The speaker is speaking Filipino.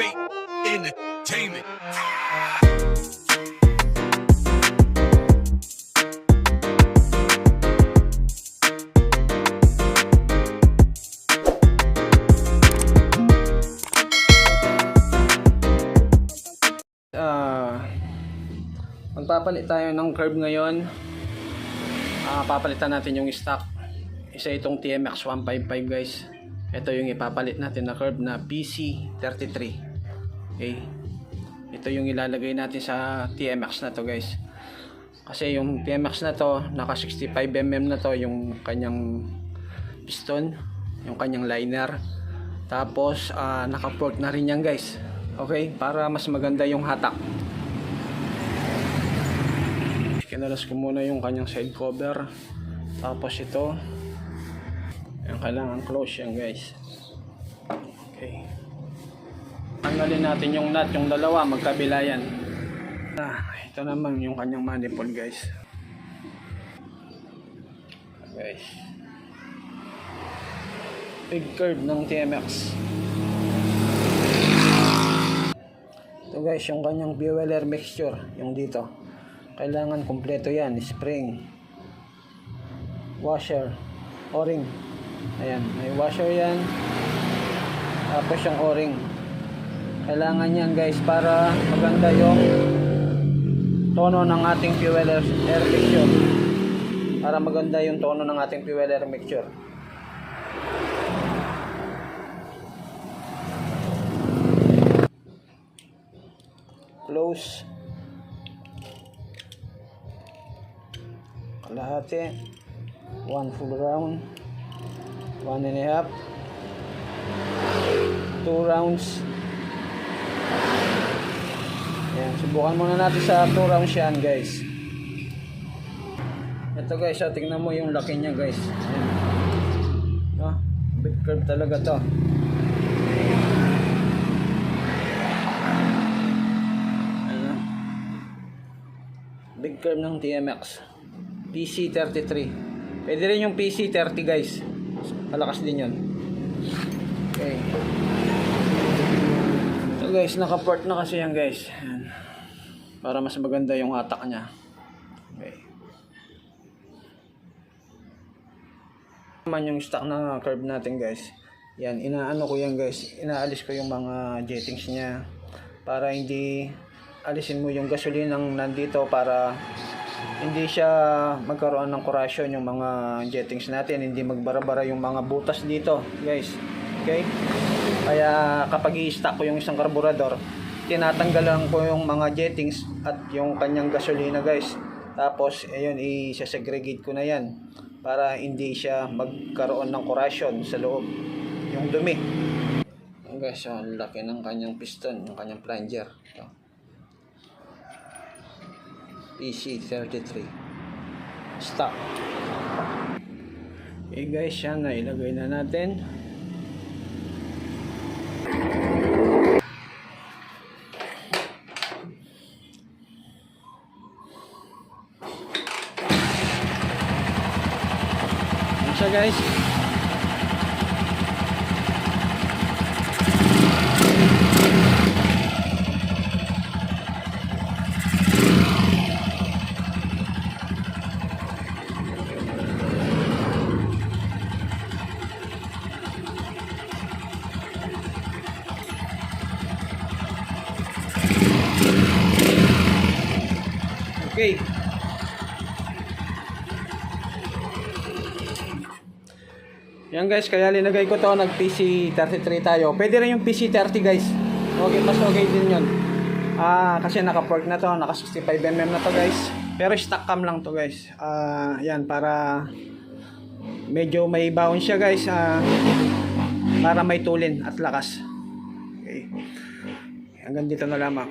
bait entertainment. Ah, magpapalit tayo ng curve ngayon. Ah, papalitan natin yung stock. Isa itong TMX 155 guys. Ito yung ipapalit natin na curve na PC33. Okay. Ito yung ilalagay natin sa TMX na to guys. Kasi yung TMX na to, naka 65mm na to yung kanyang piston, yung kanyang liner. Tapos ah, naka-fork na rin yan guys. Okay, para mas maganda yung hatak. Kinalas ko muna yung kanyang side cover. Tapos ito. Yung kailangan close yan guys. Tanggalin natin yung nut, yung dalawa, magkabila yan. Ah, ito naman yung kanyang manifold guys. Guys. Big curve ng TMX. Ito guys, yung kanyang fuel air mixture, yung dito. Kailangan kumpleto yan, spring, washer, o-ring. Ayan, may washer yan. Tapos yung o-ring. Kailangan yan guys para maganda yung tono ng ating fuel air, mixture. Para maganda yung tono ng ating fuel air mixture. close. Kalahati. One full round. One and a half. Two rounds Ayan, subukan muna natin sa two rounds yan guys ito guys ah, tingnan mo yung laki niya guys Ayan. Ah, big curve talaga to Ano? Big curve ng TMX. PC33. Pwede rin yung PC30 guys. Malakas din yun. Okay. Guys, nakaport na kasi yan guys. Ayan. Para mas maganda yung hatak niya. Okay. Naman yung stock na curve natin guys. Yan, inaano ko yan guys. Inaalis ko yung mga jettings niya para hindi alisin mo yung gasolinang nandito para hindi siya magkaroon ng corrosion yung mga jettings natin hindi magbara-bara yung mga butas dito guys okay kaya kapag i-stock ko yung isang karburador tinatanggalan ko yung mga jettings at yung kanyang gasolina guys tapos ayun i-segregate ko na yan para hindi siya magkaroon ng corrosion sa loob yung dumi guys, so, ang laki ng kanyang piston, yung kanyang plunger. Ito. PC33. Stop. Okay guys, yan na ilagay na natin. Siya guys. Okay. Yan guys, kaya linagay ko to nag PC33 tayo. Pwede rin yung PC30 guys. Okay, mas okay din yun. Ah, kasi naka-fork na to, naka 65mm na to guys. Pero stock cam lang to guys. Ah, yan para medyo may baon siya guys. Ah, para may tulin at lakas. Okay. Hanggang dito na lamang.